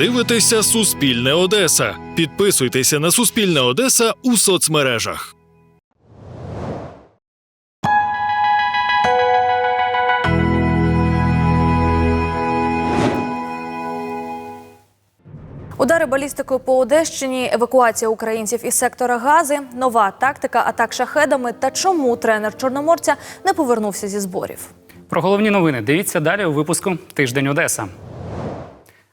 дивитеся Суспільне Одеса. Підписуйтеся на Суспільне Одеса у соцмережах. Удари балістикою по Одещині, евакуація українців із сектора Гази, нова тактика атак шахедами та чому тренер Чорноморця не повернувся зі зборів. Про головні новини дивіться далі у випуску Тиждень Одеса.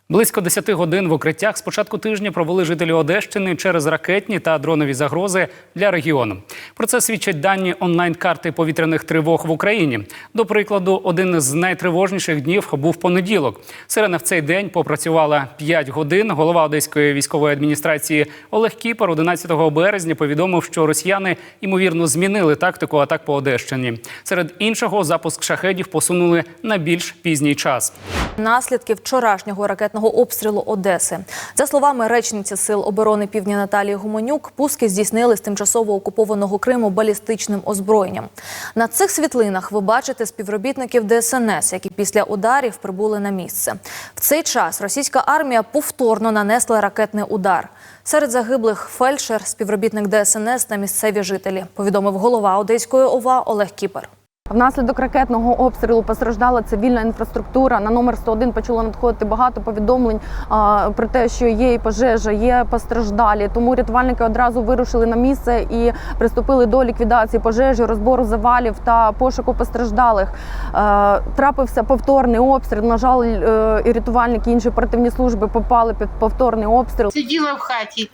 Близько 10 годин в укриттях з початку тижня провели жителі Одещини через ракетні та дронові загрози для регіону. Про це свідчать дані онлайн-карти повітряних тривог в Україні. До прикладу, один з найтривожніших днів був понеділок. Сирена в цей день попрацювала 5 годин. Голова Одеської військової адміністрації Олег Кіпер 11 березня повідомив, що росіяни ймовірно змінили тактику атак по Одещині. Серед іншого, запуск шахедів посунули на більш пізній час. Наслідки вчорашнього ракетного обстрілу Одеси. За словами речниці Сил оборони Півдня Наталії Гуменюк, пуски здійснили з тимчасово окупованого Криму балістичним озброєнням. На цих світлинах ви бачите співробітників ДСНС, які після ударів прибули на місце. В цей час російська армія повторно нанесла ракетний удар. Серед загиблих фельдшер, співробітник ДСНС та місцеві жителі, повідомив голова Одеської ОВА Олег Кіпер. Внаслідок ракетного обстрілу постраждала цивільна інфраструктура. На номер 101 почало надходити багато повідомлень а, про те, що є і пожежа, є постраждалі. Тому рятувальники одразу вирушили на місце і приступили до ліквідації пожежі, розбору завалів та пошуку постраждалих. Е, трапився повторний обстріл. На жаль, е, і рятувальники і інші оперативні служби попали під повторний обстріл. Сиділа в хаті,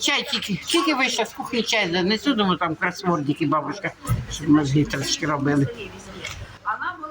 чай тільки, тільки вийшла з кухні чай занесу, думаю, там кросвордики бабушка, мозги трошки робили.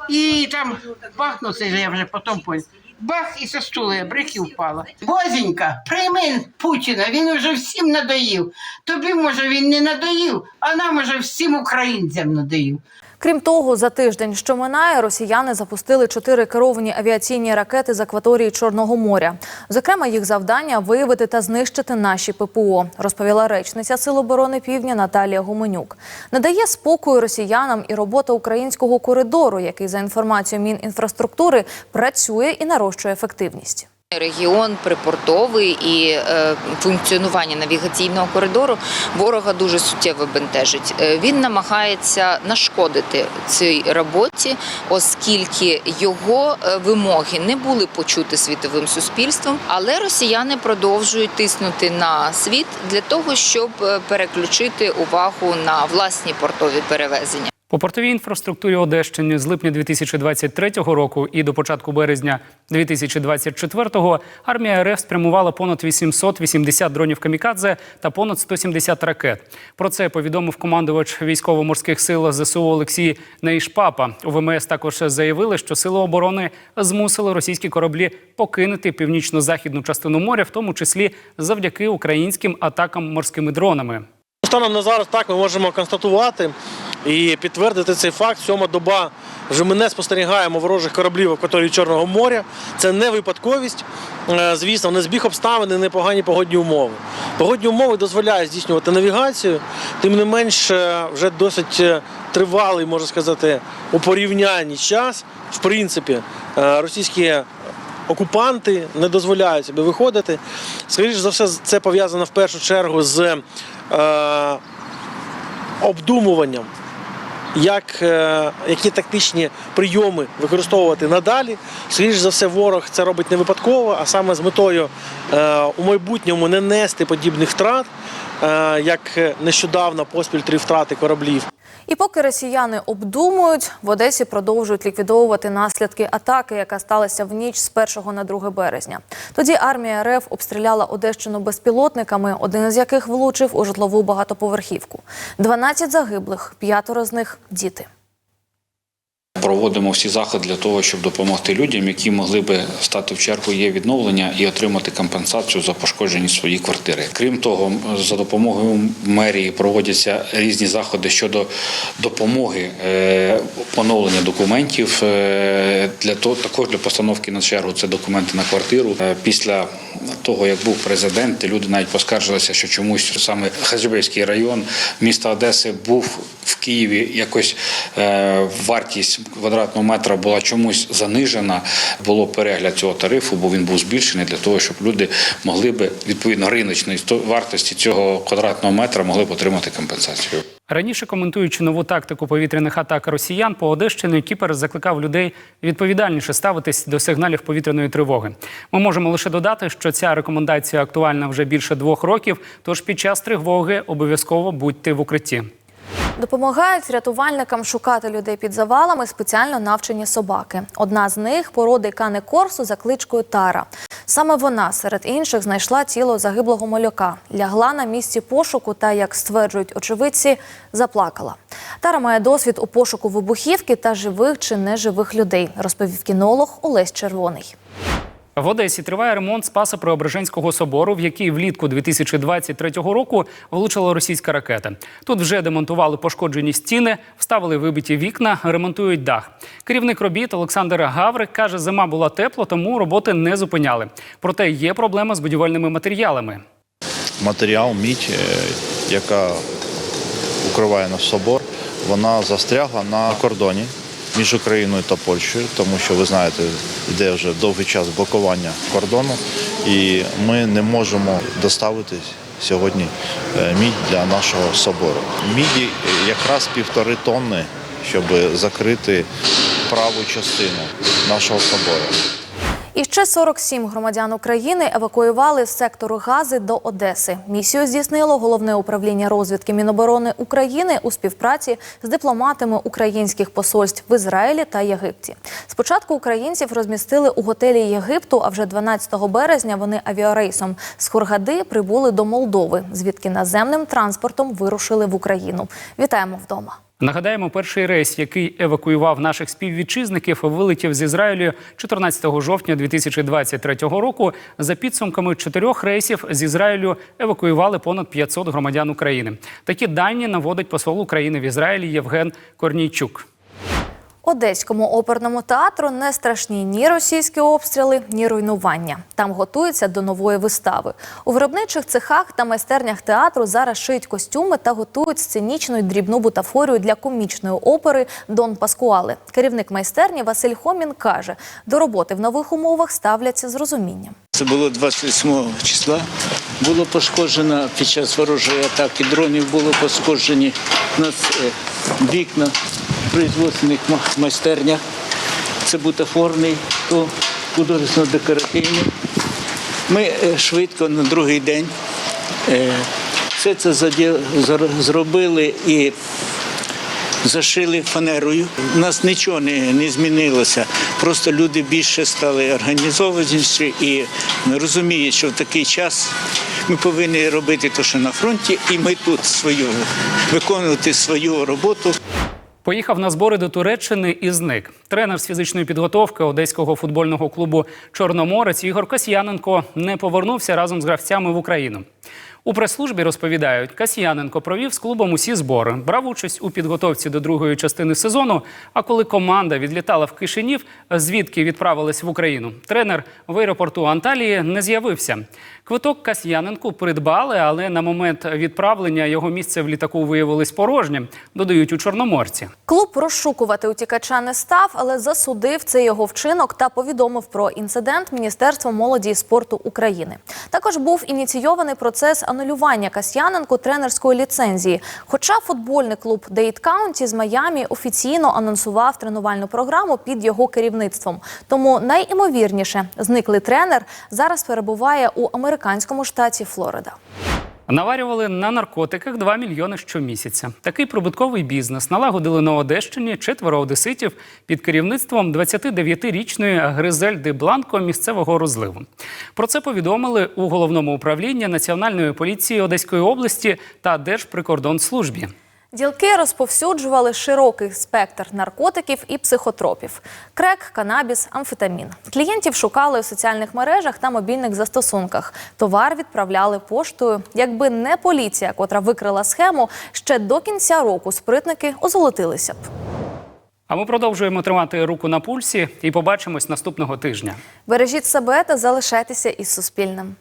І там бахнув я вже потім поняв. Бах і со стула я брик і впала. Бозенька, прийми Путіна, він уже всім надоїв. Тобі, може, він не надоїв, а нам уже всім українцям надоїв. Крім того, за тиждень, що минає, росіяни запустили чотири керовані авіаційні ракети з акваторії Чорного моря. Зокрема, їх завдання виявити та знищити наші ППО, розповіла речниця Сил оборони Півдня Наталія Гуменюк. Надає спокою росіянам і робота українського коридору, який за інформацією Мінінфраструктури працює і нарощує ефективність. Регіон припортовий і е, функціонування навігаційного коридору ворога дуже суттєво бентежить. Е, Він намагається нашкодити цій роботі, оскільки його е, вимоги не були почути світовим суспільством. Але росіяни продовжують тиснути на світ для того, щоб е, переключити увагу на власні портові перевезення. По портовій інфраструктурі Одещини з липня 2023 року і до початку березня 2024 армія РФ спрямувала понад 880 дронів камікадзе та понад 170 ракет. Про це повідомив командувач військово-морських сил ЗСУ Олексій Нейшпапа. У ВМС також заявили, що сили оборони змусили російські кораблі покинути північно-західну частину моря, в тому числі завдяки українським атакам морськими дронами. Станом на зараз так ми можемо констатувати і підтвердити цей факт. Сьома доба вже ми не спостерігаємо ворожих кораблів акваторії Чорного моря. Це не випадковість, е, звісно, не збіг обставин і непогані погодні умови. Погодні умови дозволяють здійснювати навігацію, тим не менш, е, вже досить е, тривалий, можна сказати, у порівнянні час. В принципі, російські окупанти не дозволяють собі виходити. Скоріше за все, це пов'язано в першу чергу з обдумуванням, як, е, які тактичні прийоми використовувати надалі. Скоріше за все, ворог це робить не випадково, а саме з метою е, у майбутньому не нести подібних втрат, е, як нещодавно поспіль три втрати кораблів. І поки росіяни обдумують, в Одесі продовжують ліквідовувати наслідки атаки, яка сталася в ніч з 1 на 2 березня. Тоді армія РФ обстріляла Одещину безпілотниками, один з яких влучив у житлову багатоповерхівку. 12 загиблих, п'ятеро з них діти. Проводимо всі заходи для того, щоб допомогти людям, які могли би стати в чергу є відновлення і отримати компенсацію за пошкоджені свої квартири. Крім того, за допомогою мерії проводяться різні заходи щодо допомоги е, поновлення документів е, для того, також для постановки на чергу. Це документи на квартиру. Е, Після того, як був президент, люди навіть поскаржилися, що чомусь саме Хазябейський район міста Одеси був в Києві якось вартість квадратного метра була чомусь занижена, було перегляд цього тарифу, бо він був збільшений для того, щоб люди могли би відповідно риночної вартості цього квадратного метра могли б отримати компенсацію. Раніше коментуючи нову тактику повітряних атак росіян по Одещині, Кіпер закликав людей відповідальніше ставитись до сигналів повітряної тривоги. Ми можемо лише додати, що ця рекомендація актуальна вже більше двох років. Тож під час тривоги обов'язково будьте в укритті. Допомагають рятувальникам шукати людей під завалами спеціально навчені собаки. Одна з них породи кане корсу за кличкою Тара. Саме вона серед інших знайшла тіло загиблого малюка, лягла на місці пошуку та, як стверджують очевидці, заплакала. Тара має досвід у пошуку вибухівки та живих чи неживих людей, розповів кінолог Олесь Червоний. В Одесі триває ремонт Спаса Преображенського собору, в який влітку 2023 року влучила російська ракета. Тут вже демонтували пошкоджені стіни, вставили вибиті вікна, ремонтують дах. Керівник робіт Олександр Гаврик каже, зима була тепла, тому роботи не зупиняли. Проте є проблема з будівельними матеріалами. матеріал, мідь, е, яка укриває наш собор, вона застрягла на кордоні між Україною та Польщею, тому що ви знаєте, йде вже довгий час блокування кордону, і ми не можемо доставити сьогодні е, мідь для нашого собору. Міді е, якраз півтори тонни, щоб закрити праву частину нашого собору. І ще 47 громадян України евакуювали з сектору Гази до Одеси. Місію здійснило головне управління розвідки Міноборони України у співпраці з дипломатами українських посольств в Ізраїлі та Єгипті. Спочатку українців розмістили у готелі Єгипту, а вже 12 березня вони авіарейсом з Хургади прибули до Молдови, звідки наземним транспортом вирушили в Україну. Вітаємо вдома. Нагадаємо, перший рейс, який евакуював наших співвітчизників, вилетів з Ізраїлю 14 жовтня 2023 року. За підсумками чотирьох рейсів з Ізраїлю евакуювали понад 500 громадян України. Такі дані наводить посол України в Ізраїлі Євген Корнійчук. Одеському оперному театру не страшні ні російські обстріли, ні руйнування. Там готуються до нової вистави. У виробничих цехах та майстернях театру зараз шиють костюми та готують сценічну й дрібну бутафорію для комічної опери Дон Паскуале. Керівник майстерні Василь Хомін каже, до роботи в нових умовах ставляться з розумінням. Це було 28 числа. Було пошкоджено під час ворожої атаки дронів було пошкоджені у нас е, вікна в производственних майстернях. Це бутафорний, то художественно-декоративний. Ми е, швидко на другий день е, все це зробили і зашили фанерою. У нас нічого не, не змінилося. Просто люди більше стали організованіші і розуміють, що в такий час ми повинні робити те, що на фронті, і ми тут свою виконувати свою роботу. Поїхав на збори до Туреччини і зник. Тренер з фізичної підготовки одеського футбольного клубу Чорноморець Ігор Касьяненко не повернувся разом з гравцями в Україну. У прес-службі розповідають, Касьяненко провів з клубом усі збори, брав участь у підготовці до другої частини сезону. А коли команда відлітала в Кишинів, звідки відправилась в Україну, тренер в аеропорту Анталії не з'явився. Квиток Касьяненку придбали, але на момент відправлення його місце в літаку виявилось порожнім, додають у Чорноморці. Клуб розшукувати утікача не став, але засудив цей його вчинок та повідомив про інцидент Міністерство молоді і спорту України. Також був ініційований процес анулювання Касьяненку тренерської ліцензії. Хоча футбольний клуб Дейт Каунті з Майамі офіційно анонсував тренувальну програму під його керівництвом. Тому найімовірніше зниклий тренер зараз перебуває у американському штаті Флорида. Наварювали на наркотиках 2 мільйони щомісяця. Такий прибутковий бізнес налагодили на Одещині четверо одеситів під керівництвом 29-річної Гризельди Бланко місцевого розливу. Про це повідомили у головному управлінні Національної поліції Одеської області та Держприкордонслужбі. Ділки розповсюджували широкий спектр наркотиків і психотропів: крек, канабіс, амфетамін. Клієнтів шукали у соціальних мережах та мобільних застосунках. Товар відправляли поштою. Якби не поліція, котра викрила схему, ще до кінця року спритники озолотилися б. А ми продовжуємо тримати руку на пульсі і побачимось наступного тижня. Бережіть себе та залишайтеся із Суспільним.